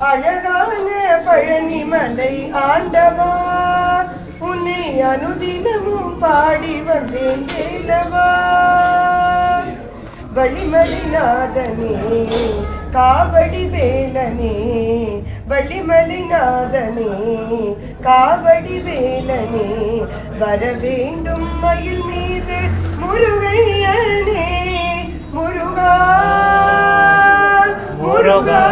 அழகான பழனி மலை ஆண்டவா உன்னை அனுதினமும் பாடி வந்தேன் கேளவா. வழிமலைநாதனே காவடி வேலனே வள்ளிமலைநாதனே காவடி வேலனே வர வேண்டும் மயில் மீது முருகையனே. முருகா முருகா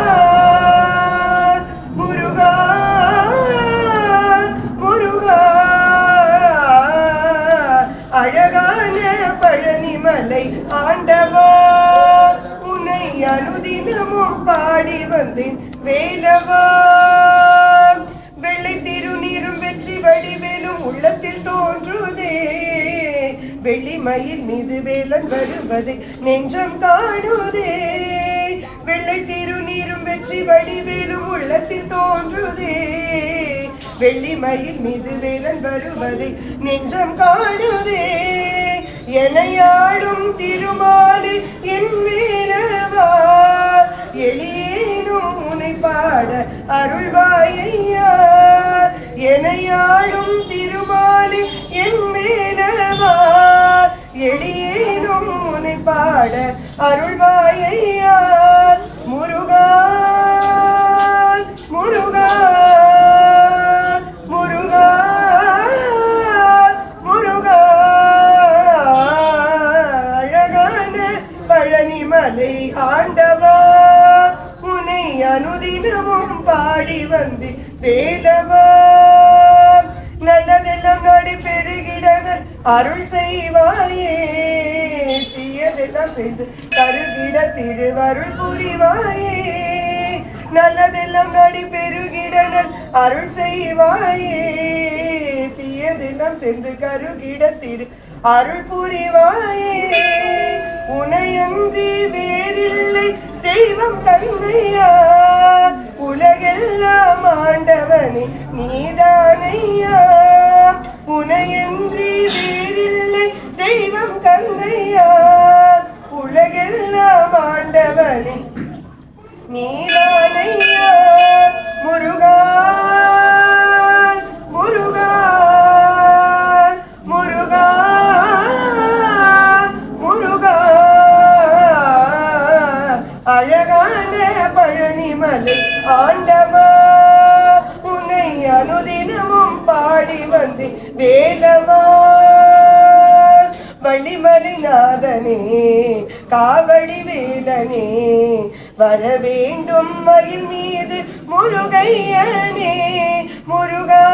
ஆண்டவா உன்னை அனுதினமும் பாடி வந்தேன். வேலவா வெள்ளை திருநீரும் வெற்றி வடிவேலும் உள்ளத்தில் தோன்றுதே. வெள்ளிமயில் மீது வேலன் வருவதை நெஞ்சம் காணுதே. வெள்ளை திருநீரும் வெற்றி வடிவேலும் உள்ளத்தில் தோன்றுதே. வெள்ளிமயில் மீது வேலன் வருவதை நெஞ்சம் காணுதே. எனையாடும் திருமாலி என் மேலவா? எளியேனும் உனை பாட அருள்வாயையா? எனையாடும் திருமாலி என் மேலவா? எளியேனும் உனை பாட அருள்வாயையா? அனுதினமும் பாடி வந்து வேலவா. நல்லதெல்லாம் நாடி பெருகிடனல் அருள் செய்வாயே. தீயதெல்லாம் செய்து தருகிட திருவருள் புரிவாயே. நல்லதெல்லாம் நாடி பெருகிடனல் அருள் செய்வாயே. தீயதெல்லாம் சென்று கருகிட திரு அருள் புரிவாயே. உனையன்றி வேறில்லை தெய்வம் கந்தையா உலகெல்லாம் ஆண்டவனே நீதானையா. உனையன்றி வேறில்லை தெய்வம் கந்தையா உலகெல்லாம் ஆண்டவனே நீதானையா. அழகான பழனிமலை ஆண்டவா உன்னை அனுதினமும் பாடி வந்து வேலவா வழிமலிநாதனே காவடி வேலனே வர வேண்டும் மயில் மீது முருகையனே முருகா